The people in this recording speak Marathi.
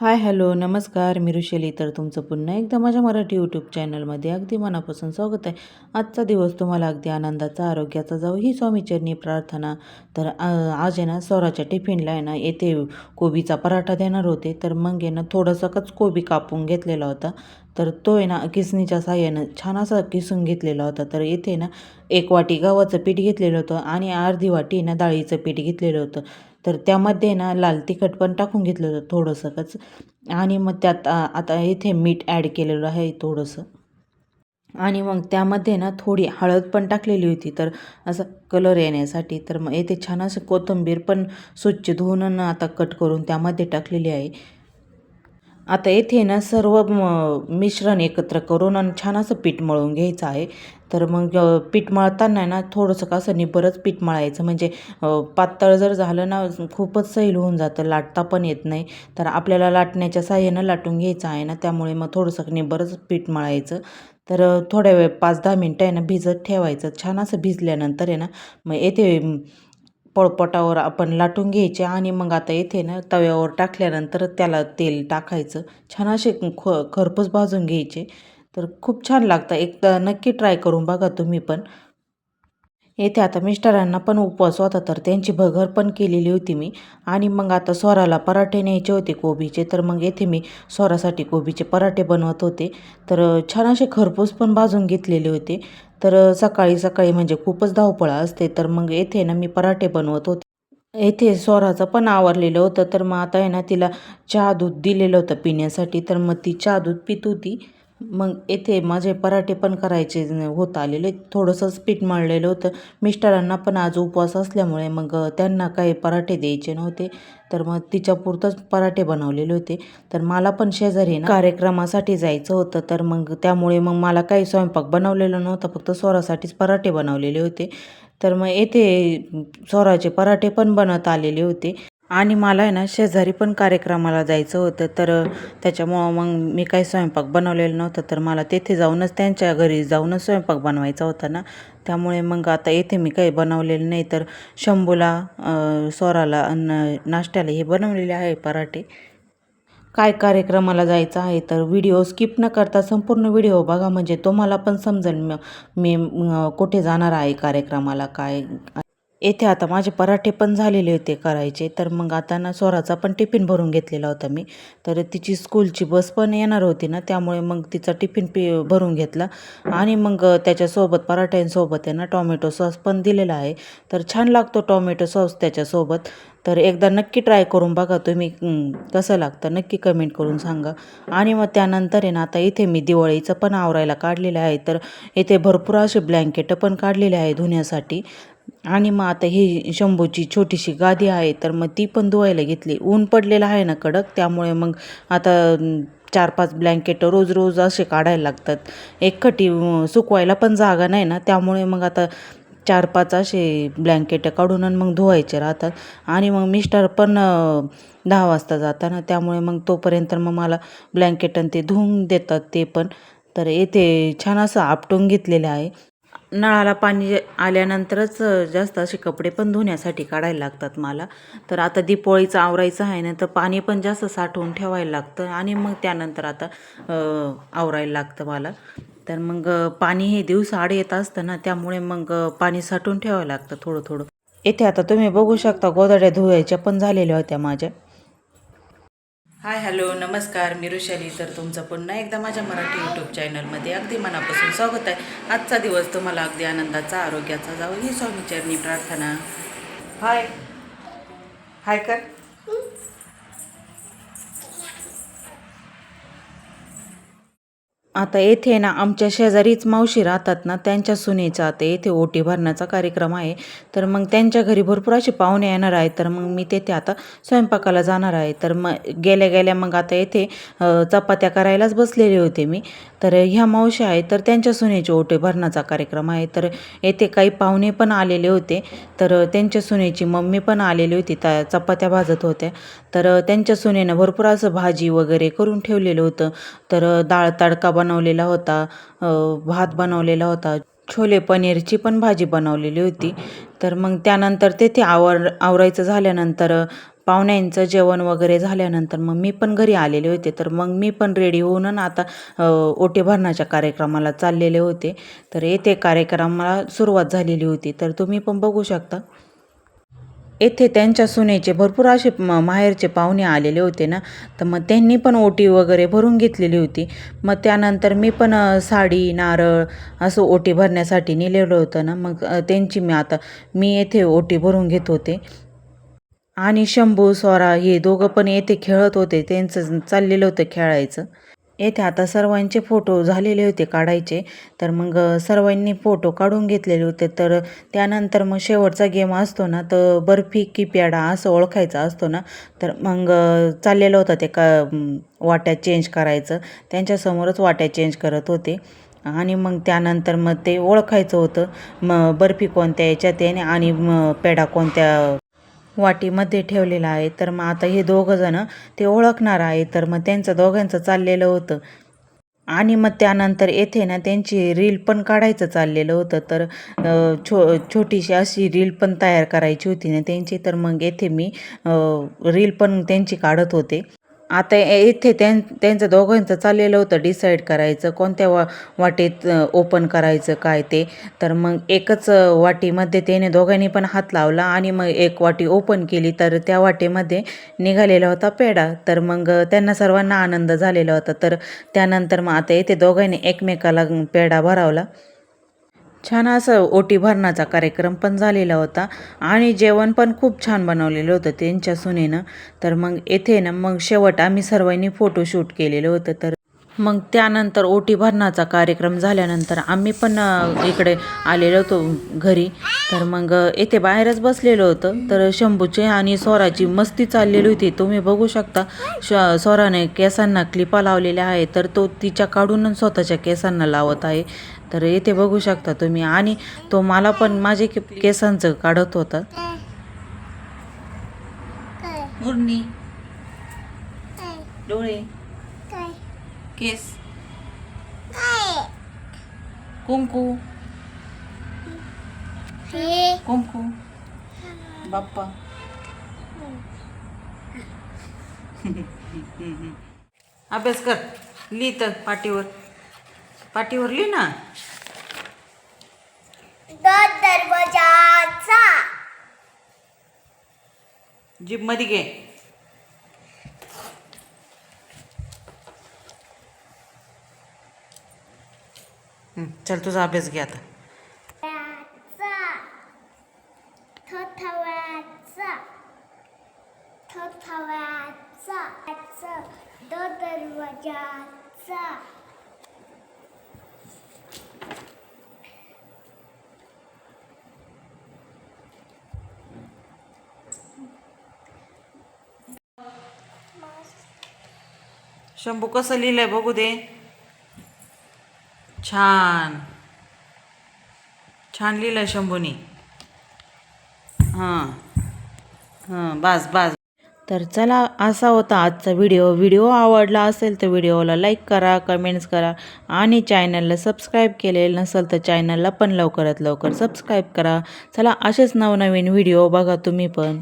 हाय हॅलो नमस्कार मी ऋषली. तर तुमचं पुन्हा एकदा माझ्या मराठी यूट्यूब चॅनलमध्ये अगदी मनापासून स्वागत आहे. आजचा दिवस तुम्हाला अगदी आनंदाचा आरोग्याचा जाऊ ही स्वामीचरणी प्रार्थना. तर आज आहे ना स्वराच्या टिफिनला आहे ना येथे कोबीचा पराठा देणार होते. तर मग आहे ना थोडंसंच कोबी कापून घेतलेला होता. तर तो आहे ना किसणीच्या साह्यानं छान असा किसून घेतलेला होता. तर येथे ना एक वाटी गव्हाचं पीठ घेतलेलं होतं आणि अर्धी वाटी ना डाळीचं पीठ घेतलेलं होतं. तर त्यामध्ये ना लाल तिखट पण टाकून घेतलं होतं थोडंसंच. आणि मग त्यात आता इथे मीठ ॲड केलेलं आहे थोडंसं. आणि मग त्यामध्ये ना थोडी हळद पण टाकलेली होती. तर असं कलर येण्यासाठी तर मग येथे छान असं कोथिंबीर पण स्वच्छ धुवून आता कट करून त्यामध्ये टाकलेली आहे. आता येथे ना सर्व म- मिश्रण एकत्र करून आणि छान असं पीठ मळून घ्यायचं आहे. तर मग पीठ मळताना ना थोडंसं का असं निबरच पीठ मळायचं. म्हणजे पातळ जर झालं ना खूपच सैल होऊन जातं लाटता पण येत नाही. तर आपल्याला लाटण्याच्या साह्यानं लाटून घ्यायचं आहे ना त्यामुळे मग थोडंसं निबरच पीठ मळायचं. तर थोड्या वेळ पाच दहा मिनटं आहे ना भिजत ठेवायचं. छान असं भिजल्यानंतर आहे ना मग येथे पळपटावर आपण लाटून घ्यायचे आणि मग आता येथे ना तव्यावर टाकल्यानंतर त्याला तेल टाकायचं. छान असे ख खरपूस भाजून घ्यायचे. तर खूप छान लागतं. एकदा नक्की ट्राय करून बघा तुम्ही पण. येथे आता मिस्टरांना पण उपवास होता तर त्यांची भगर पण केलेली होती मी. आणि मग आता स्वराला पराठे न्यायचे होते कोबीचे तर मग येथे मी स्वरासाठी कोबीचे पराठे बनवत होते. तर छान असे खरपूस पण भाजून घेतलेले होते. तर सकाळी सकाळी म्हणजे खूपच धावपळा असते तर मग येथे ना मी पराठे बनवत होते. येथे स्वराचं पण आवरलेलं होतं तर मग आता आहे ना तिला चहा दूध दिलेलं होतं पिण्यासाठी तर मग ती चहा दूध पित होती. मग येथे माझे पराठे पण करायचे होत आलेले. थोडंसंच पीठ मळलेलं होतं. मिस्टरांना पण आज उपवास असल्यामुळे मग त्यांना काही पराठे द्यायचे नव्हते. तर मग तिच्यापुरतंच पराठे बनवलेले होते. तर मला पण शेजारी ना कार्यक्रमासाठी जायचं होतं. तर मग त्यामुळे मग मला काही स्वयंपाक बनवलेला नव्हतं. फक्त स्वरासाठीच पराठे बनवलेले होते. तर मग येथे स्वराचे पराठे पण बनवत आलेले होते. आणि मला आहे ना शेजारी पण कार्यक्रमाला जायचं होतं तर त्याच्यामुळं मग मी काही स्वयंपाक बनवलेलं नव्हतं तर मला तेथे जाऊनच त्यांच्या घरी जाऊनच स्वयंपाक बनवायचा होता ना. त्यामुळे मग आता येथे मी काही बनवलेलं नाही तर शंभूला सोराला स्वराला अन्न नाश्त्याला हे बनवलेले आहे पराठे. काय कार्यक्रमाला जायचं आहे तर व्हिडिओ स्किप न करता संपूर्ण व्हिडिओ बघा म्हणजे तुम्हाला पण समजेल म- मी कुठे जाणार आहे कार्यक्रमाला काय येथे आता माझे पराठे पण झालेले होते करायचे. तर मग आता ना स्वराचा पण टिफिन भरून घेतलेला होता मी. तर तिची स्कूलची बस पण येणार होती ना त्यामुळे मग तिचा टिफिन पि भरून घेतला. आणि मग त्याच्यासोबत पराठ्यांसोबत आहे ना टॉमॅटो सॉस पण दिलेला आहे. तर छान लागतो टॉमॅटो सॉस त्याच्यासोबत. तर एकदा नक्की ट्राय करून बघा तुम्ही कसं लागतं नक्की कमेंट करून सांगा. आणि मग त्यानंतर आहे ना आता इथे मी दिवाळीचं पण आवरायला काढलेलं आहे. तर इथे भरपूर असे ब्लँकेटं पण काढलेले आहे धुण्यासाठी. आणि मग आता ही शंभूची छोटीशी गादी आहे तर मग ती पण धुवायला घेतली. ऊन पडलेलं आहे ना कडक त्यामुळे मग आता चार पाच ब्लँकेट रोज रोज असे काढायला लागतात. एकखटी खटी सुकवायला पण जागा नाही ना त्यामुळे मग आता चार पाच असे ब्लँकेट काढून आणि मग धुवायचे राहतात. आणि मग मिस्टर पण दहा वाजता जातात ना त्यामुळे मग तोपर्यंत मग मला ब्लँकेट आणि ते धुवून देतात ते पण. तर येथे छान असं आपटून घेतलेलं आहे. नळाला पाणी आल्यानंतरच जास्त असे कपडे पण धुण्यासाठी काढायला लागतात मला. तर आता दिपोळीचं आवरायचं आहे ना तर पाणी पण जास्त साठवून ठेवायला लागतं आणि मग त्यानंतर आता आवरायला लागतं मला. तर मग पाणी हे दिवस आड येत असतं ना त्यामुळे मग पाणी साठवून ठेवायला लागतं थोडं थोडं. येथे आता तुम्ही बघू शकता गोदाड्या धुवायच्या पण झालेल्या होत्या माझ्या. हाय हॅलो नमस्कार मी ऋषाली. तर तुमचं पुन्हा एकदा माझ्या मराठी यूट्यूब चॅनलमध्ये अगदी मनापासून स्वागत आहे. आजचा दिवस तुम्हाला अगदी आनंदाचा आरोग्याचा जावं. ही स्वामीचरणी प्रार्थना. हाय. हाय कर. आता येथे ना आमच्या शेजारीच मावशी राहतात ना त्यांच्या सुनेचा आता येथे ओटी भरण्याचा कार्यक्रम आहे. तर मग त्यांच्या घरी भरपूर असे पाहुणे येणार आहेत. तर मग मी तेथे आता स्वयंपाकाला जाणार आहे. तर मग गेल्या गेल्या मग आता येथे चपात्या करायलाच बसलेले होते मी. तर ह्या मावशी आहेत तर त्यांच्या सुनेचे ओटे भरण्याचा कार्यक्रम आहे. तर येथे काही पाहुणे पण आलेले होते. तर त्यांच्या सुनेची मम्मी पण आलेली होती. त्या चपात्या भाजत होत्या. तर त्यांच्या सुनेनं भरपूर असं भाजी वगैरे करून ठेवलेलं होतं. तर डाळ तडका बनवलेला होता भात बनवलेला होता. छोले पनीरची पण भाजी बनवलेली होती. तर मग त्यानंतर तेथे आवर आवरायचं झाल्यानंतर पाहुण्यांचं जेवण वगैरे झाल्यानंतर मग मी पण घरी आलेले होते. तर मग मी पण रेडी होऊन आता ओटे भरण्याच्या कार्यक्रमाला चाललेले होते. तर येथे कार्यक्रमाला सुरुवात झालेली होती. तर तुम्ही पण बघू शकता. येथे त्यांच्या सुनेचे भरपूर असे म- माहेरचे पाहुणे आलेले होते ना. तर मग त्यांनी पण ओटी वगैरे भरून घेतलेली होती. मग त्यानंतर मी पण साडी नारळ असं ओटी भरण्यासाठी नेलेलं होतं ना. मग त्यांची मी आता मी येथे ओटी भरून घेत होते. आणि शंभू स्वरा हे दोघं पण येथे खेळत होते. त्यांचं चाललेलं होतं खेळायचं. येथे आता सर्वांचे फोटो झालेले होते काढायचे. तर मग सर्वांनी फोटो काढून घेतलेले होते. तर त्यानंतर मग शेवटचा गेम असतो ना तर बर्फी की प्याडा असं ओळखायचा असतो ना. तर मग चाललेलं होतं ते का वाट्या चेंज करायचं. त्यांच्यासमोरच वाट्या चेंज करत होते. आणि मग त्यानंतर मग ते ओळखायचं होतं. मग बर्फी कोणत्या याच्यात आहे आणि मग पेढा कोणत्या वाटीमध्ये ठेवलेला आहे. तर मग आता हे दोघंजणं ते ओळखणार आहे. तर मग त्यांचं दोघांचं चाललेलं होतं. आणि मग त्यानंतर येथे ना त्यांची रील पण काढायचं चाललेलं होतं. तर छो छोटीशी अशी रील पण तयार करायची होती ना त्यांची. तर मग येथे मी रील पण त्यांची काढत होते. आता ए- येथे त्यां त्यांचं दोघांचं चाललेलं होतं डिसाईड करायचं कोणत्या वा वाटेत ओपन करायचं काय ते. तर मग एकच वाटीमध्ये त्याने दोघांनी पण हात लावला आणि मग एक वाटी ओपन केली. तर त्या वाटीमध्ये निघालेला होता पेढा. तर मग त्यांना सर्वांना आनंद झालेला होता. तर त्यानंतर मग आता येथे दोघांनी एकमेकाला पेढा भरावला. छान असं ओटी भरण्याचा कार्यक्रम पण झालेला होता. आणि जेवण पण खूप छान बनवलेलं होतं त्यांच्या सुनेनं. तर मग येथे ना मग शेवट आम्ही सर्वांनी फोटोशूट केलेलं होतं. तर मग त्यानंतर ओटी भरण्याचा कार्यक्रम झाल्यानंतर आम्ही पण इकडे आलेलो होतो घरी. तर मग येथे बाहेरच बसलेलो होतं. तर शंभूचे आणि स्वराची मस्ती चाललेली होती. तुम्ही बघू शकता श स्वराने केसांना क्लिपा लावलेल्या आहे. तर तो तिच्या काढून स्वतःच्या केसांना लावत आहे. तर येथे बघू शकता तुम्ही. आणि तो मला पण माझे के केसांचं काढत होता. डोळे. केस कुंकू कुंकू बाप्पा अभ्यास कर. लिही तर पाटीवर पाटीवर लिही ना. दरवाजाचा. जीपमध्ये घे हं, चल तुझा अभ्यास घे आता. द दरवाजाचा शंभू कसं लिहिलंय बघू दे. छान. छान लिहिलंय शंभूनी. हां. हां बस बस. तर चला असा होता आजचा व्हिडिओ. व्हिडिओ आवडला असेल तर व्हिडिओला लाईक करा कमेंट्स करा आणि चॅनलला सबस्क्राईब केलेलं नसेल तर चॅनलला पण लवकरात लवकर सबस्क्राईब करा. चला असेच नवनवीन व्हिडिओ बघा तुम्ही पण.